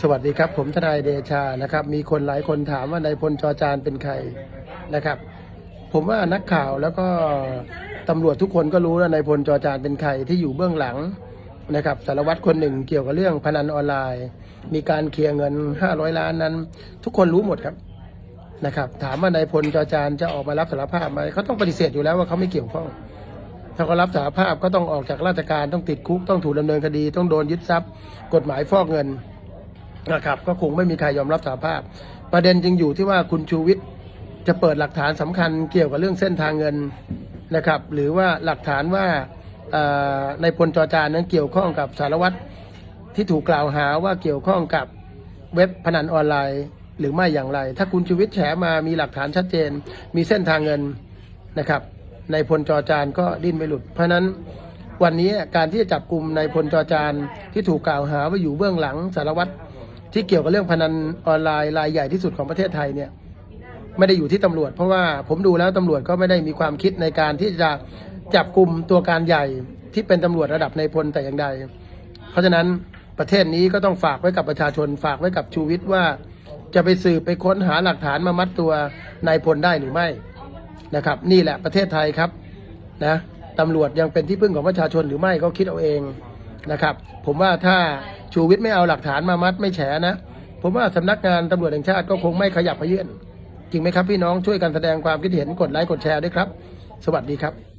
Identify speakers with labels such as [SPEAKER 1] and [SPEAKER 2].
[SPEAKER 1] สวัสดีครับ ผมทนายเดชานะครับ มีคนหลายคนถามว่านายพลจอจานเป็นใครนะครับ ผมว่านักข่าวแล้วก็ตำรวจทุกคนก็รู้แล้วนายพลจอจานเป็นใครที่อยู่เบื้องหลังนะครับสารวัตรคนหนึ่งเกี่ยวกับเรื่องพนันออนไลน์ มีการเคลียร์เงิน 500 ล้านนั้น ทุกคนรู้หมดครับนะครับ ถามว่านายพลจอจานจะออกมารับสารภาพไหมเขาต้องปฏิเสธอยู่แล้วว่าเขาไม่เกี่ยวข้อง ถ้าเขารับสารภาพก็ต้องออกจากราชการต้องติดคุกต้องถูกดำเนินคดี ต้องโดนยึดทรัพย์ กฎหมายฟอกเงินนะครับ ก็คงไม่มีใครยอมรับสารภาพ ประเด็นจึงอยู่ที่ว่าคุณชูวิทย์จะเปิดหลักฐานสำคัญเกี่ยวกับเรื่องเส้นทางเงินนะครับ หรือว่าหลักฐานว่าในพลจอจานนั้นเกี่ยวข้องกับสารวัตรที่ถูกกล่าวหาว่าเกี่ยวข้องกับเว็บพนันออนไลน์หรือไม่อย่างไร ถ้าคุณชูวิทย์แฉมามีหลักฐานชัดเจน มีเส้นทางเงินนะครับ ในพลจอจานก็ดิ้นไม่หลุด เพราะนั้นวันนี้การที่จะจับกลุ่มในพลจอจานที่ถูกกล่าวหาว่าอยู่เบื้องหลังสารวัตรที่เกี่ยวกับเรื่องพนันออนไลน์รายใหญ่ที่สุดของประเทศไทยเนี่ยไม่ได้อยู่ที่ตำรวจ เพราะว่าผมดูแล้วตำรวจก็ไม่ได้มีความคิดในการที่จะจับกลุ่มตัวการใหญ่ที่เป็นตำรวจระดับในพลแต่อย่างใด เพราะฉะนั้นประเทศนี้ก็ต้องฝากไว้กับประชาชนฝากไว้กับชูวิทย์ว่า จะไปสืบไปค้นหาหลักฐานมามัดตัวนายพลได้หรือไม่ นะครับ นี่แหละประเทศไทยครับนะตำรวจยังเป็นที่พึ่งของประชาชนหรือไม่ก็คิดเอาเองนะครับ ผมว่าถ้าชูวิทย์ไม่เอาหลักฐานมามัดไม่แฉนะผมว่าสำนักงานตำรวจแห่งชาติก็คงไม่ขยับเขยื่นจริงไหมครับพี่น้องช่วยกันแสดงความคิดเห็นกดไลค์กดแชร์ด้วยครับ สวัสดีครับ